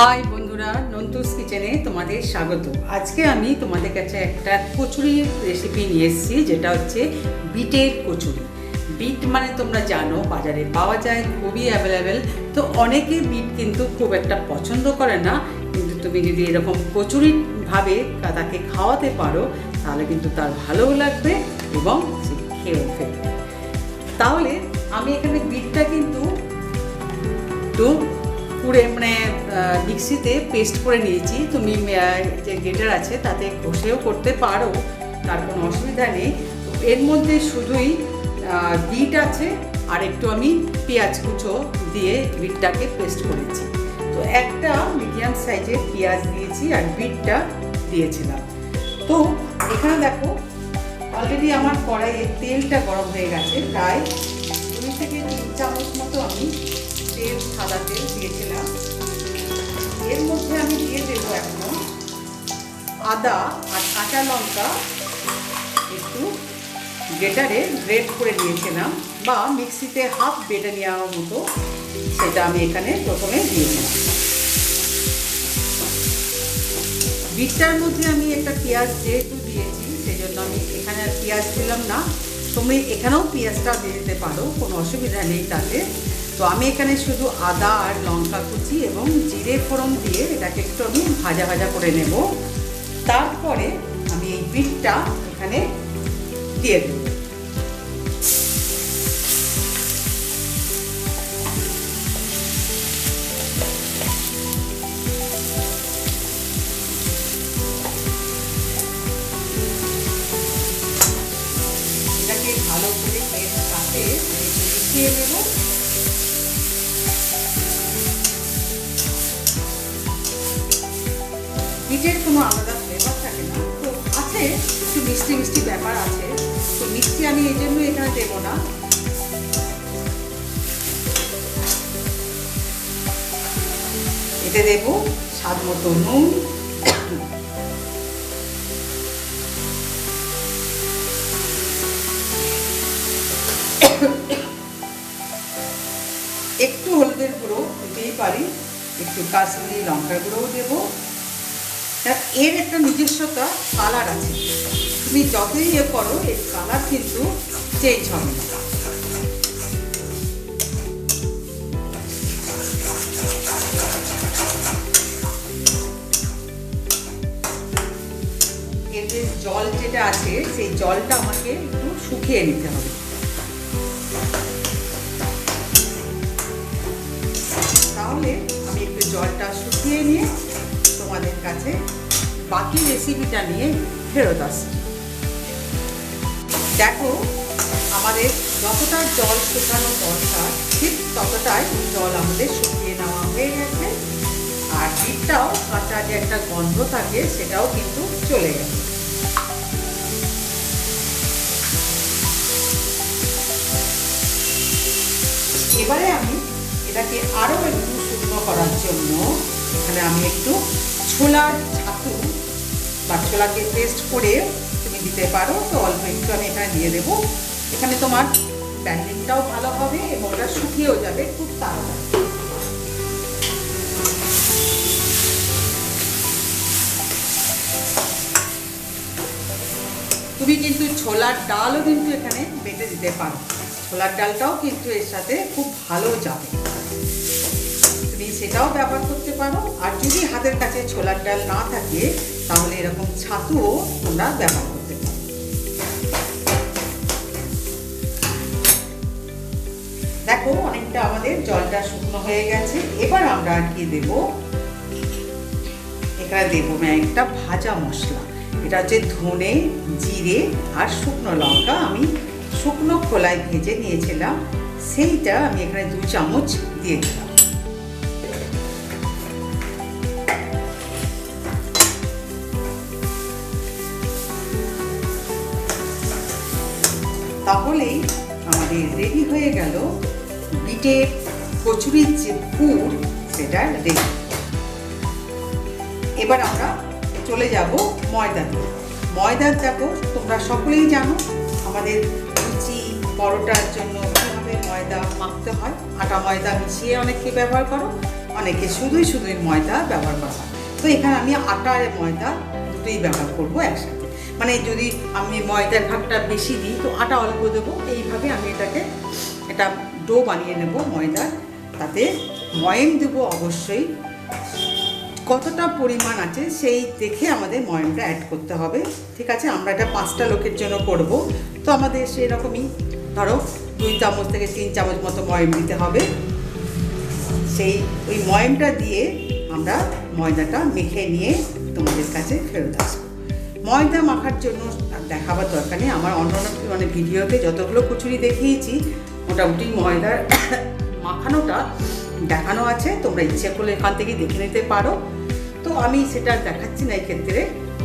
High বন্ধুরা নন্তুস কিচেনে তোমাদের স্বাগত। আজকে আমি তোমাদের কাছে একটা কচুরির রেসিপি নিয়ে এসেছি, যেটা হচ্ছে বিটের কচুরি। বিট মানে তোমরা জানো, বাজারে পাওয়া যায়, খুবই অ্যাভেলেবেল তো অনেকে বিট কিন্তু খুব একটা পছন্দ করে না, কিন্তু তুমি যদি এরকম কচুরি ভাবে তাকে খাওয়াতে পারো, তাহলে কিন্তু তার ভালোও লাগবে এবং খেয়েও ফেলবে। তাহলে আমি এখানে বিটটা কিন্তু পুরে মানে মিক্সিতে পেস্ট করে নিয়েছি। তুমি যে গ্রেটার আছে, তাতে ঘষেও করতে পারো, তার কোনো অসুবিধা নেই। এর মধ্যে শুধুই বিট আছে, আর একটু আমি পেঁয়াজ কুচো দিয়ে বিটটাকে পেস্ট করেছি। তো একটা মিডিয়াম সাইজের পেঁয়াজ দিয়েছি, আর বিটটা দিয়েছিলাম। তো এখানে দেখো অলরেডি আমার কড়াইয়ে তেলটা গরম হয়ে গেছে। প্রায় দুই থেকে তিন চামচ মতো আমি তেল, সাদা তেল দিয়েছিলাম। এর মধ্যে আমি দিয়ে দেবো এখন আদা আর কাঁচা লঙ্কা। একটু গ্রেটারে গ্রেট করে নিয়েছিলাম বা মিক্সিতে হাফ বেটে নেওয়ার মতো সেটা আমি এখানে প্রথমে দিয়েছিলাম বিটটার মধ্যে আমি একটা পেঁয়াজ যেহেতু দিয়েছি সেই জন্য আমি এখানে আর পেঁয়াজ দিলাম না। তুমি এখানেও পেঁয়াজটা দিয়ে দিতে পারো, কোনো অসুবিধা নেই তাতে। তো আমি এখানে শুধু আদা আর লঙ্কা কুচি এবং জিরে ফোড়ন দিয়ে এটাকে একটু আমি ভাজা ভাজা করে নেব। তারপরে আমি এই বিটটা এখানে দিয়ে দেব। ভালো করে এর সাথে মিশিয়ে নেব। কোনো আলাদা ফ্লেভার থাকে না। তো আছে, একটু মিষ্টি মিষ্টি ব্যাপার আছে। তো মিষ্টি আমি এই জন্য এখানে দেবো না। এতে দেবো স্বাদ মতো নুন। একটু হলুদের গুঁড়ো দিতেই পারি। একটু কাশ্মীরি লঙ্কার গুঁড়োও দেবো। তা এর একটা নিজস্বতা কালার আছে। তুমি যতই ইয়ে করো, এর কালার কিন্তু চেঞ্জ হবে। জল যেটা আছে, সেই জলটা আমাকে একটু শুকিয়ে নিতে হবে। তাহলে আমি একটু জলটা শুকিয়ে নিয়ে তোমাদের কাছে বাকি রেসিপিটা নিয়ে ফেরত আসছি। দেখো, আমাদের যতটা জল শুকানো দরকার, ঠিক ততটাই জল আমাদের শুকিয়ে নেওয়া হয়ে গেছে। আর বিটটাও কাঁচা যে একটা গন্ধ থাকে, সেটাও কিন্তু চলে গেছে। এবারে আমি এটাকে আরও একটু শুকনো করার জন্য, এখানে আমি একটু ছোলার ছোলাকে পেস্ট করে তুমি দিতে পারো। তো অল্প একটু আমি এখানে দিয়ে দেবো। এখানে তোমার ব্যান্ডিংটাও ভালো হবে এবং ওটা শুকিয়েও যাবে খুব তাড়াতাড়ি। তুমি কিন্তু ছোলার ডালও কিন্তু এখানে বেটে দিতে পারো। ছোলার ডালটাও কিন্তু এর সাথে খুব ভালো যাবে। সেটাও ব্যবহার করতে পারো। আর যদি হাতের কাছে ছোলার ডাল না থাকে, তাহলে এরকম ছাতুও তোমরা ব্যবহার করতে পারো। দেখো, অনেকটা আমাদের জলটা শুকনো হয়ে গেছে। এবার আমরা আর কি দেব? এখানে দেবো একটা ভাজা মশলা। এটা হচ্ছে ধনে, জিরে আর শুকনো লঙ্কা। আমি শুকনো খোলায় ভেজে নিয়েছিলাম। সেইটা আমি এখানে দু চামচ দিয়ে দিলাম। তাহলেই আমাদের রেডি হয়ে গেল বিটের কচুরির যে পুর, সেটা রেডি এবার আমরা চলে যাব ময়দাতে ময়দার দেখো তোমরা সকলেই জানো, আমাদের লুচি, পরোটার জন্য কীভাবে ময়দা মাখতে হয়। আটা ময়দা মিশিয়ে অনেকে ব্যবহার করো, অনেকে শুধুই শুধুই ময়দা ব্যবহার করা তো এখানে আমি আটা আর ময়দা দুটোই ব্যবহার করব একসাথে। মানে যদি আমি ময়দার ভাগটা বেশি দিই, তো আটা অল্প দেবো। এইভাবে আমি এটাকে এটা ডো বানিয়ে নেব ময়দার। তাতে ময়েম দেবো অবশ্যই। কতটা পরিমাণ আছে সেই দেখে আমাদের ময়মটা অ্যাড করতে হবে। ঠিক আছে, আমরা এটা পাঁচটা লোকের জন্য করব। তো আমাদের সেরকমই, ধরো দুই চামচ থেকে তিন চামচ মতো ময়ম দিতে হবে। সেই ওই ময়মটা দিয়ে আমরা ময়দাটা মেখে নিয়ে তোমাদের কাছে ফেরত আসব। ময়দা মাখার জন্য দেখাবার দরকার নেই। আমার অন্য অন্য মানে ভিডিওতে যতগুলো কচুরি দেখিয়েছি, মোটামুটি ময়দার মাখানোটা দেখানো আছে। তোমরা ইচ্ছে করলে এখান থেকে দেখে নিতে পারো। তো আমি সেটা দেখাচ্ছি না এই ক্ষেত্রে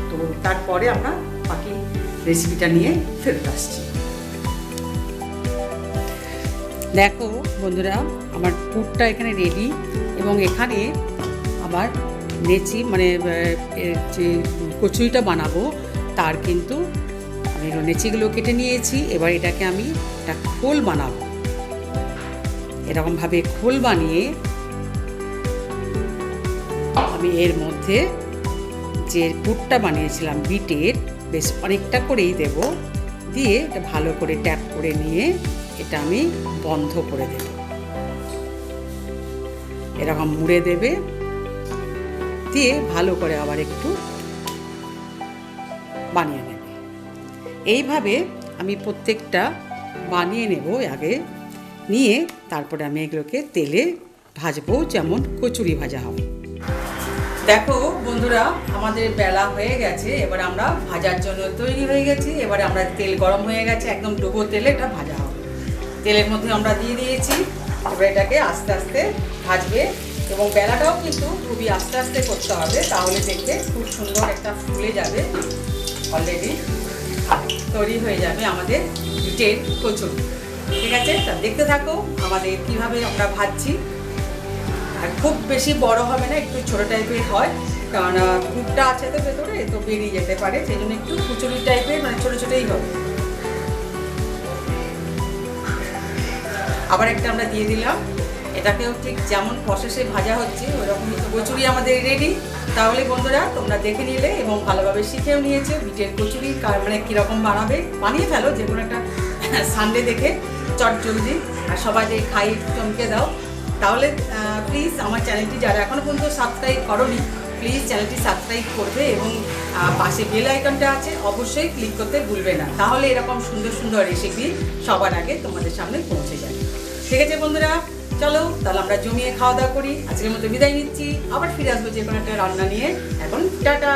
তো তারপরে আমরা বাকি রেসিপিটা নিয়ে ফেরত আসছি। দেখো বন্ধুরা, আমার পুরটা এখানে রেডি এবং এখানে আমার নেচি মানে যে কচুরিটা বানাবো, তার কিন্তু আমি নেচিগুলো কেটে নিয়েছি, এবার এটাকে আমি একটা খোল বানাবো। এরকমভাবে খোল বানিয়ে আমি এর মধ্যে যে পুরটা বানিয়েছিলাম, বিটের, বেশ অনেকটা করেই দেব। দিয়ে এটা ভালো করে ট্যাপ করে নিয়ে এটা আমি বন্ধ করে দেব। এরকম মুড়ে দেবে। দিয়ে ভালো করে আবার একটু বানিয়ে নেবে। এইভাবে আমি প্রত্যেকটা বানিয়ে নেব আগে। নিয়ে তারপরে আমি এগুলোকে তেলে ভাজবো, যেমন কচুরি ভাজা হবে। দেখো বন্ধুরা, আমাদের বেলা হয়ে গেছে। এবার আমরা ভাজার জন্য তৈরি হয়ে গেছি। এবারে আমরা তেল গরম হয়ে গেছে, একদম ডুবো তেলে এটা ভাজা হবে। তেলের মধ্যে আমরা দিয়ে দিয়েছি। এবার এটাকে আস্তে আস্তে ভাজবে। এবং বেলাটাও কিন্তু খুবই আস্তে আস্তে করতে হবে, তাহলে দেখবে খুব সুন্দর একটা ফুলে যাবে। অলরেডি তৈরি হয়ে যাবে আমাদের বিটের কচুরি ঠিক আছে? তা দেখতে থাকো আমাদের কীভাবে আমরা ভাজছি। আর খুব বেশি বড় হবে না, একটু ছোটো টাইপের হয়। কারণ কুকটা আছে তো ভেতরে, তো বেরিয়ে যেতে পারে। সেই জন্য একটু কুচুরি টাইপের মানে ছোটো ছোটোই হবে। আবার একটা আমরা দিয়ে দিলাম। এটাকেও ঠিক যেমন প্রসেসে ভাজা হচ্ছে ওরকমই তো কচুরি আমাদের রেডি তাহলে বন্ধুরা, তোমরা দেখে নিলে এবং ভালোভাবে শিখেও নিয়েছে বিটের কচুরি, কার- মানে কীরকম বানাবে, বানিয়ে ফেলো যে কোনো একটা সানডে দেখে। চট জলদি, আর সবাই যে খাই, চমকে দাও। তাহলে প্লিজ আমার চ্যানেলটি যারা এখনও পর্যন্ত সাবস্ক্রাইব করনি প্লিজ চ্যানেলটি সাবস্ক্রাইব করবে এবং পাশে বেল আইকনটা আছে, অবশ্যই ক্লিক করতে ভুলবে না। তাহলে এরকম সুন্দর সুন্দর রেসিপি সবার আগে তোমাদের সামনে পৌঁছে যায়। ঠিক আছে বন্ধুরা চলো, তাহলে আমরা জমিয়ে খাওয়া দাওয়া করি। আজকের মতো বিদায় নিচ্ছি। আবার ফিরে আসব যে কোনো একটা রান্না নিয়ে। এখন টাটা!